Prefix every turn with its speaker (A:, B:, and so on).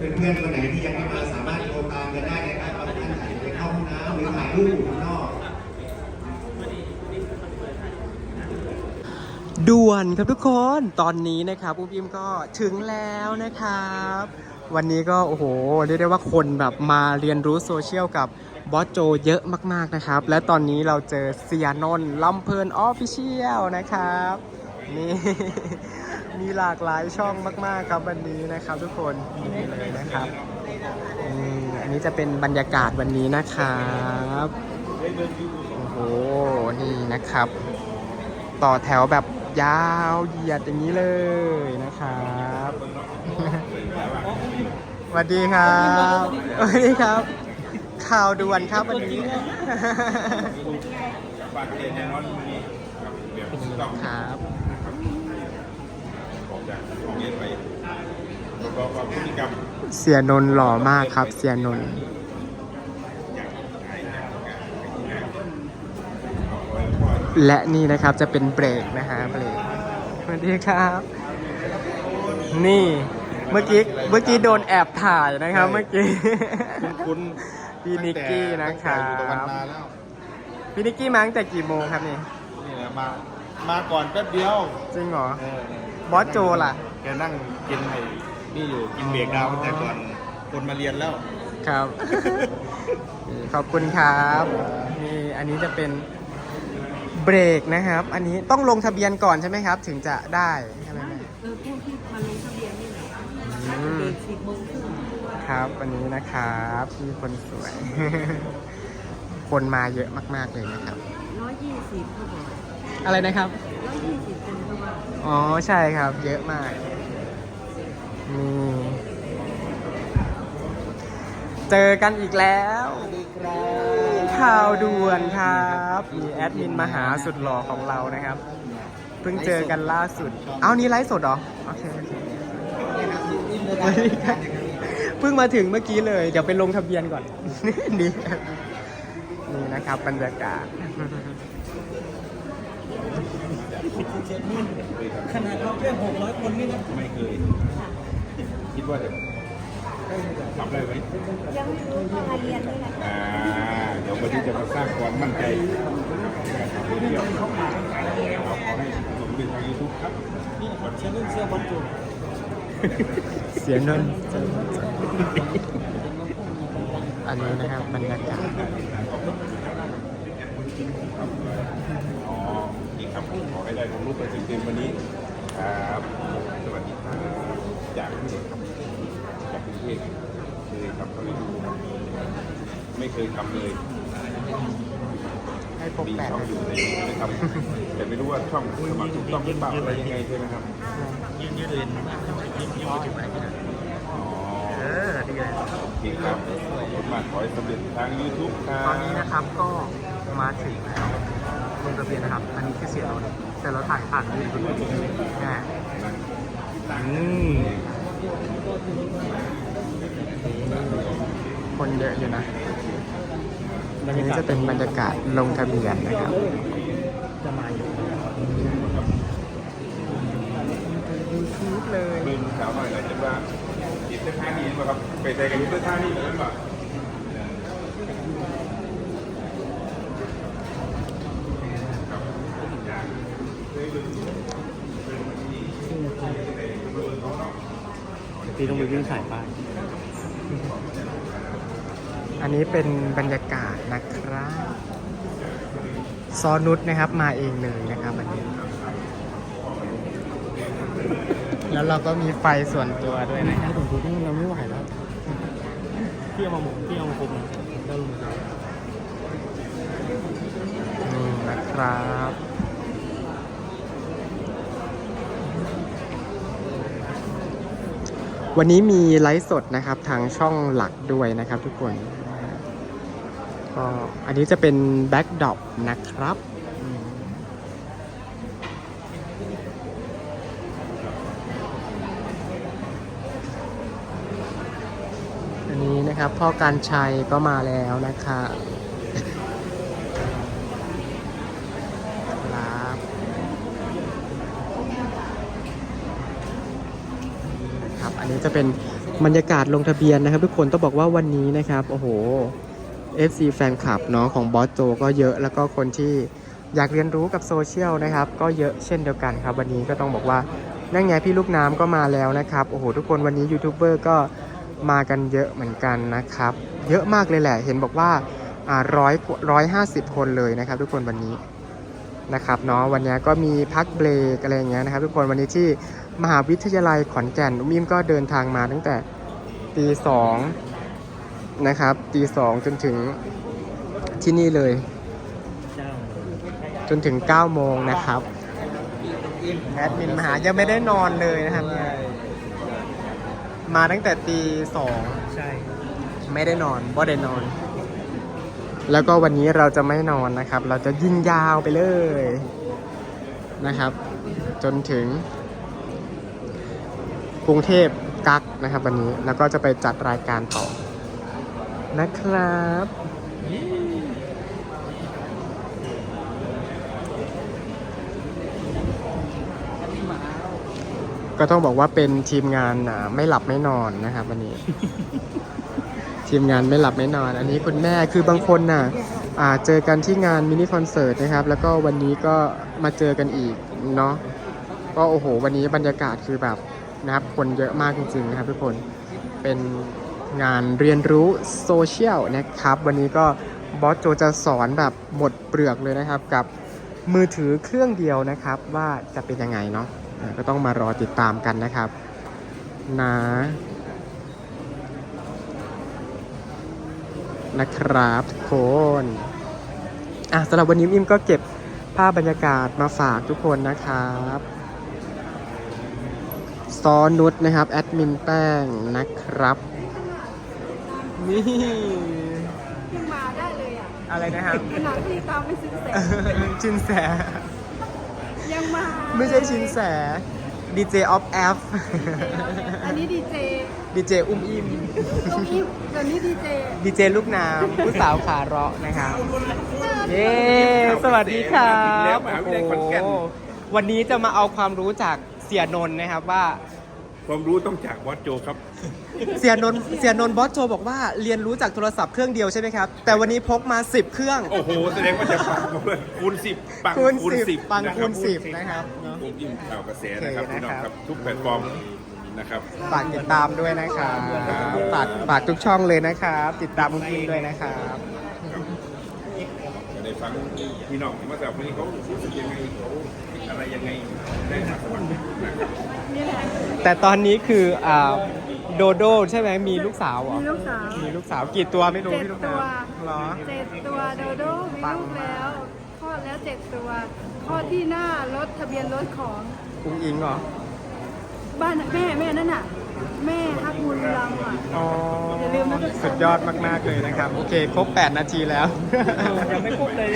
A: เพื่อนๆคนไหนที่ยังไม่มาสามารถโทรตามกันได้นะครับบางท่านอาจจะไปเข้าห้องน้ำหรือถ่ายรูปอยู่ข้างนอก
B: ด่วนครับทุกคนตอนนี้นะครับอุ้มอิมก็ถึงแล้วนะครับ วันนี้ก็โอ้โหเรียกได้ว่าคนแบบมาเรียนรู้โซเชียลกับบอสโจเยอะมากๆนะครับ และตอนนี้เราเจอเสียนนท์ลำเพลินออฟฟิเชียลนะครับ นี่ มีหลากหลายช่องมาก ๆ ครับวันนี้นะครับ ทุกคนนี่เลยนะครับอันนี้จะเป็นบรรยากาศวันนี้นะครับโอ้โหนี่นะครับ ต่อแถวแบบยาวเหยียดอย่างนี้เลยนะครับสวัสดีครับสวัสดีครับ ข่าวด่วนครับวันนี้
C: ฝากเรียนอย่างน้อยมีแบบต้อง
B: ครับ
C: จากโรงเรียนไปแล้วก็พฤติกรรม
B: เสียนนท์หล่อมากครับ เสียนนท์และนี่นะครับจะเป็นเบรกนะฮะเบรกสวัสดีครับ นี่เมื่อกี้เมื่อกี้โดนแอบถ่ายนะครับ เมื่อกี้
C: คุ้น
B: พี่นิกกี้นะครั
C: ตั้งแต่อยู่ตะวัน
B: บ
C: นาแล้ว
B: พี่นิกกี้มาตั้งแต่กี่โมงครับนี่
C: นี่แหละมามาก่อนแป๊บเดียว
B: จริงเหรอ
C: เออ บ
B: อสโจล่ะ
C: แกนั่งกินไอ้นี่อยู่กินเบรกดาวน์ตั้งแต่ก่อนคนมาเรียนแล้ว
B: ครับนี่ขอบคุณครับนี่อันนี้จะเป็นเบรกนะครับ อันนี้ต้องลงทะเบียนก่อนใช่ไหมครับ ถึงจะได้ใช่ไหมแม่
D: เออพวกที่มาลงทะเบียนนี่แหละ
B: อืม
D: เด็กสิบโมงครึ่ง
B: ครับวันนี้นะครับพี่คนสวย คนมาเยอะมาก ๆ เลยนะครับ
D: ร้อยยี่สิบเขาบอก
B: อะไรนะครับ
D: อ๋
B: อ ใช่ครับ เยอะมากนี่เจอกันอีกแล้วข่าวด่วนครับ มีแอดมินมาหาสุดหล่อของเรานะครับ เพิ่งเจอกันล่าสุด เอานี่ไลฟ์สดเหรอ โอเคเคสวัสดีครับเพิ่งมาถึงเมื่อกี้เลย เดี๋ยวไปลงทะเบียนก่อน นี่นี่นะครับบรรยากาศ
E: ขนาดเราแค่หกร้อยคนนี่นะ
C: ไม่เคย คิดว่าจะทำได้ไหม
D: ยังไม่รู้ว่ามาเรียนนี่แหละ
C: อ่าเดี๋ยววันนี้จะมาสร้างความมั่นใจการทำเที่ยวเราขอให้สมเป็นทางยูทูบครับ
E: นี่เชียร์เรื่องเสื้อบอลจู
B: เสียงนนท์อันนี้นะครับบรรยากาศ
C: อ๋อดี ครับผมขอให้ได้ความรู้ไปเต็มๆวันนี้ครับสวัสดีครับจากที่ไหนครับจากกรุงเทพเคยครับก็ไม่รู้ครับไม่เคยทำเลย
B: ให้พบ
C: มี
B: แปด
C: ช่องอยู่แต่ยังไม่ได้ทำแต่ไม่รู้ว่าช่องสมัครถูกต้องหรือเปล่าอะไรยังไงใช่ไหมครับ
E: ยืนยืนเรียนมากยืนยืนมาถึงไหนน
C: อ๋อ
B: เออดีเลย
C: โอเคครับขอบคุณมากขอให้สำเร็จทาง YouTube ครับ
B: ตอนนี้นะครับก็มาถึงแล้ว ลงทะเบียนนะครับ อันนี้คือเสียนนท์แต่เราถ่ายผ่านยูทูบนะอืมคนเยอะอยู่นะอันนี้จะเป็นบรรยากาศลงทะเบียนนะครับ
E: จะมาอยู่
B: ยูทูบเลย
C: เบิ่งสาวหน่อยนะจะว่าติดเส้นทางนี้ป่ะครับไปใส่กันเส้นทางนี้เหมือนกันป่ะครับ
E: ตีต้องไปวิ่งถ่ายป้าย
B: อันนี้เป็นบรรยากาศนะครับซอนุชนะครับ มาเองเลยนะครับวันนี้ แล้วเราก็มีไฟส่วนตัวด้วยนะค
E: ไอ้
B: รับ
E: ตรงนี้เราไม่ไหวแล้วพี่เอามาหมกพี่เอามาคมนะแล้วลงมา
B: นี่นะครับ วันนี้มีไลฟ์สดนะครับทางช่องหลักด้วยนะครับทุกคนก็อันนี้จะเป็นแบ็กดอปนะครับอันนี้นะครับพ่อการชัยก็มาแล้วนะคะครับนี่นะครับ อันนี้จะเป็นบรรยากาศลงทะเบียนนะครับ ทุกคนต้องบอกว่าวันนี้นะครับ โอ้โห FC แฟนคลับเนาะของบอสโจก็เยอะแล้วก็คนที่อยากเรียนรู้กับโซเชียลนะครับ ก็เยอะเช่นเดียวกันครับ วันนี้ก็ต้องบอกว่านั่นไงพี่ลูกน้ำก็มาแล้วนะครับโอ้โหทุกคนวันนี้ยูทูบเบอร์ก็มากันเยอะเหมือนกันนะครับ เยอะมากเลยแหละ เห็นบอกว่าอ่าร้อยร้อยห้าสิบคนเลยนะครับ ทุกคนวันนี้นะครับเนาะวันนี้ก็มีพักเบรกอะไรอย่างเงี้ยนะครับ ทุกคนวันนี้ที่ มหาวิทยาลัยขอนแก่นอุ้มอิมก็เดินทางมาตั้งแต่ตีสองนะครับตีสองจนถึงที่นี่เลย
E: จ
B: นถึง9โมงนะครับแอดมินมหายังไม่ได้นอนเลยนะครับ มาตั้งแต่ตีสอง
E: ใช่
B: ไม่ได้นอนบ่ได้นอน แล้วก็วันนี้เราจะไม่นอนนะครับ เราจะยิงยาวไปเลยนะครับ จนถึง รุงเทพกักนะครับวันนี้แล้วก็จะไปจัดรายการต่อนะครับก็ต้องบอกว่าเป็นทีมงานไม่หลับไม่นอนนะครับวันนี้ ทีมงานไม่หลับไม่นอน อันนี้คุณแม่คือบางคนน่ะอ่าเจอกันที่งานมินิคอนเสิร์ตนะครับ แล้วก็วันนี้ก็มาเจอกันอีกเนาะก็โอ้โห วันนี้บรรยากาศคือแบบ นะครับ คนเยอะมากจริงๆนะครับทุกคนเป็นงานเรียนรู้โซเชียลนะครับ วันนี้ก็บอสโจจะสอนแบบหมดเปลือกเลยนะครับ กับมือถือเครื่องเดียวนะครับ ว่าจะเป็นยังไงเนาะก็ต้องมารอติดตามกันนะครับนะนะครับทุกคนอะสำหรับวันนี้อิมก็เก็บภาพบรรยากาศมาฝากทุกคนนะครับ ซอนุชนะครับ แอดมินแป้งนะครับ นี่
D: ขึ้นมาได้เลยอะ
B: อะไรนะครับ
D: ขนาดที่ตามไปซื้อแสน
B: ชินแส
D: ยังมา
B: ไม่ใช่ชินแสดีเจออฟแอฟ
D: อันนี้ดีเจ
B: ดีเจอุ้มอิม
D: ลูกอิฟเดี๋ยวนี้ดีเจ
B: ดีเจลูกน้ำผู้สาวขาเราะนะครับ เย้สวัสดีครับ
C: มหาวิทยาลัยขอนแก่น
B: โอ้โหวันนี้จะมาเอาความรู้จาก เสียนนท์นะครับว่า
C: ความรู้ต้องจากบอสโจครับ
B: เสียนนท์เสียนนท์บอสโจบอกว่าเรียนรู้จากโทรศัพท์เครื่องเดียวใช่ไหมครับ แต่วันนี้พกมา 10 เครื่อง
C: โอ้โห แสดงว่าจะปังมาเลยคูณสิบปัง
B: คูณ
C: คูณ
B: สิ
C: สิ
B: บบปัง
C: นะ
B: คู
C: รับ
B: ณสิบนะครับเนอะ
C: ผมยิ่งข่าวกระแสนะครับ
B: โอเค
C: พี่น้อง
B: นะครับ
C: ครับทุกแพลตฟอร์มนะครับ
B: ฝากติดตามด้วยนะครับฝากฝากทุกช่องเลยนะครับ ติดตามมุกอิมด้วยนะครับ
C: จะได้ ฟังพี่น้องมาจากวันนี้เขารู้สึกยังไงเขาคิดอะไรยังไงได้มาสมัครนะครับ
B: แต่ตอนนี้คืออ่าโดโดใช่ไหมมีลูกสาวเหรอ
D: มีลูกสาว
B: มีลูกสาวกี่ตัวไม่รู้
D: เจ็ด
B: พี่ลูก
D: ตัว
B: น้ำเหรอ
D: เจ็ดตัวโดโดมีลูกแล้วคลอดแล้วเจ็ดตัวคลอดที่หน้ารถทะเบียนรถของ
B: กุ้งอิงเหรอ
D: บ้านแม่แม่นั่นน่ะ แม่ฮักบุญรังอะ
B: อ๋อ
D: อย่าลืมนะทุกคน
B: สุดยอดมาก ๆ เลยนะครับ โอเค ครบ 8 นาทีแล้ว
E: ยังไม่ครบเลย